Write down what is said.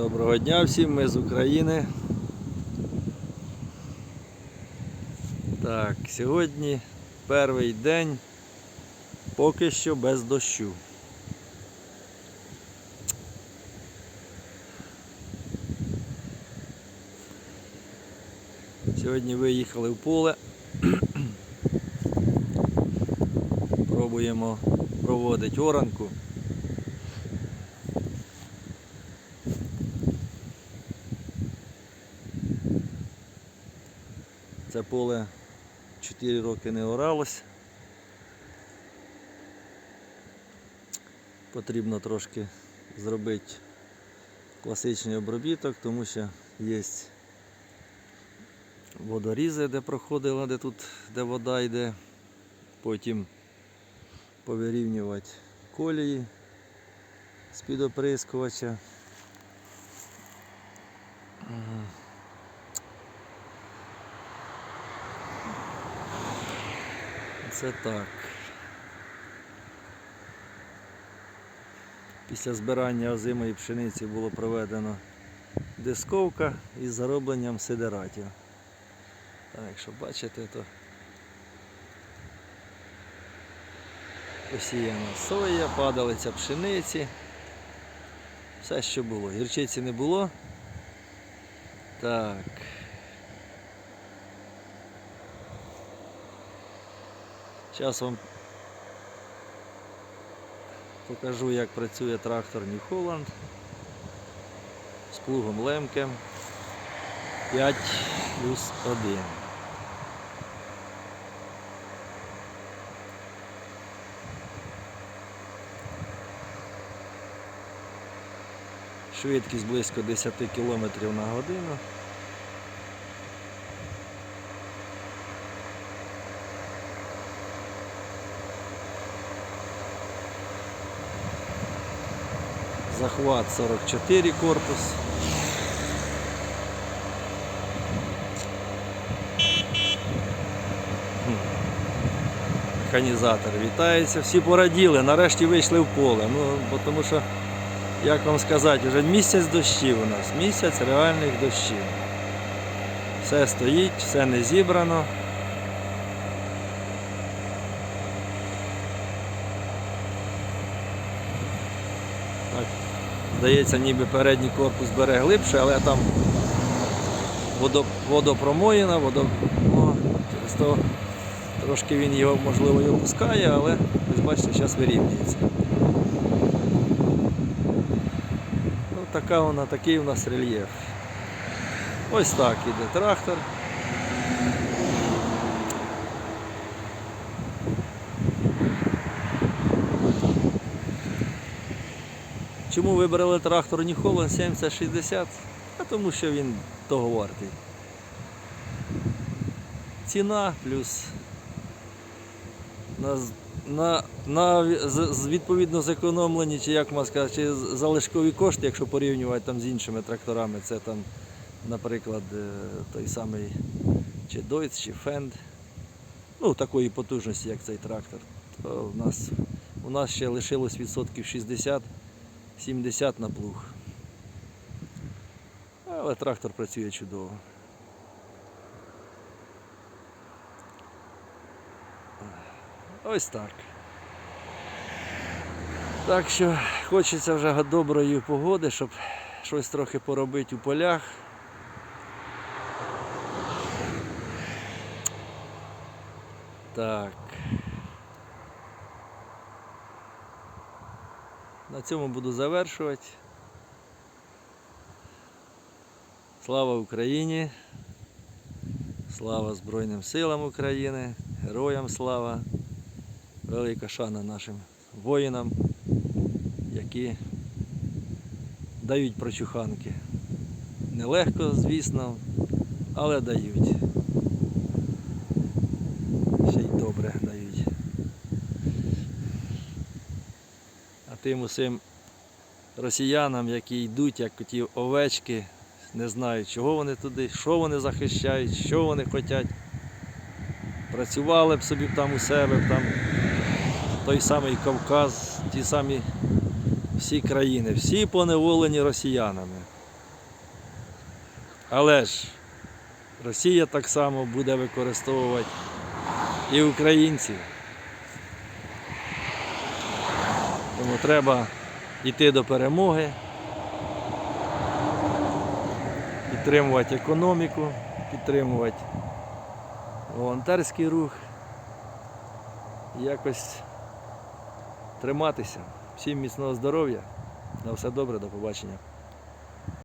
Доброго дня всім, ми з України. Так, сьогодні перший день поки що без дощу. Сьогодні виїхали в поле. Пробуємо проводити оранку. Це поле 4 роки не оралось. Потрібно трошки зробити класичний обробіток, тому що є водорізи, де проходила, де тут де вода йде. Потім повирівнювати колії з-під оприскувача. Це так. Після збирання озимої пшениці було проведено дисковка із заробленням сидератів. Так, якщо бачите, то посіяна соя, падалиця пшениці. Все, що було. Гірчиці не було. Так. Зараз вам покажу, як працює трактор New Holland з плугом Лемкем 5 плюс 1. Швидкість близько 10 км на годину. Захват 44 корпус. Механізатор вітається. Всі пораділи, нарешті вийшли в поле. Ну, бо тому що, як вам сказати, вже місяць дощів у нас, місяць реальних дощів. Все стоїть, все не зібрано. Здається, ніби передній корпус бере глибше, але там водо, водопромоєна, водо, о, через то трошки він його, можливо, і опускає, але ви бачите, зараз вирівнюється. Ну, така вона, такий у нас рельєф. Ось так іде трактор. Чому вибрали трактор Holland 7060? А тому що він того вартий. Ціна плюс на, на, на відповідно зекономлені, чи як можна сказати, чи залишкові кошти, якщо порівнювати там з іншими тракторами, це там, наприклад, е, той самий чи Deutz, чи Fend, ну такої потужності, як цей трактор, то у нас, у нас ще лишилось відсотків 60 70 на плуг. Але трактор працює чудово. Ось так. Так що хочеться вже доброї погоди, щоб щось трохи поробити у полях. Так. На цьому буду завершувати. Слава Україні! Слава Збройним силам України, героям слава, велика шана нашим воїнам, які дають прочуханки. Нелегко, звісно, але дають. Ще й добре дають. А тим усім росіянам, які йдуть, як ті овечки, не знають, чого вони туди, що вони захищають, що вони хочуть. Працювали б собі там у себе, там той самий Кавказ, ті самі всі країни, всі поневолені росіянами. Але ж Росія так само буде використовувати і українців. Тому треба йти до перемоги, підтримувати економіку, підтримувати волонтерський рух якось триматися. Всім міцного здоров'я. На все добре, до побачення.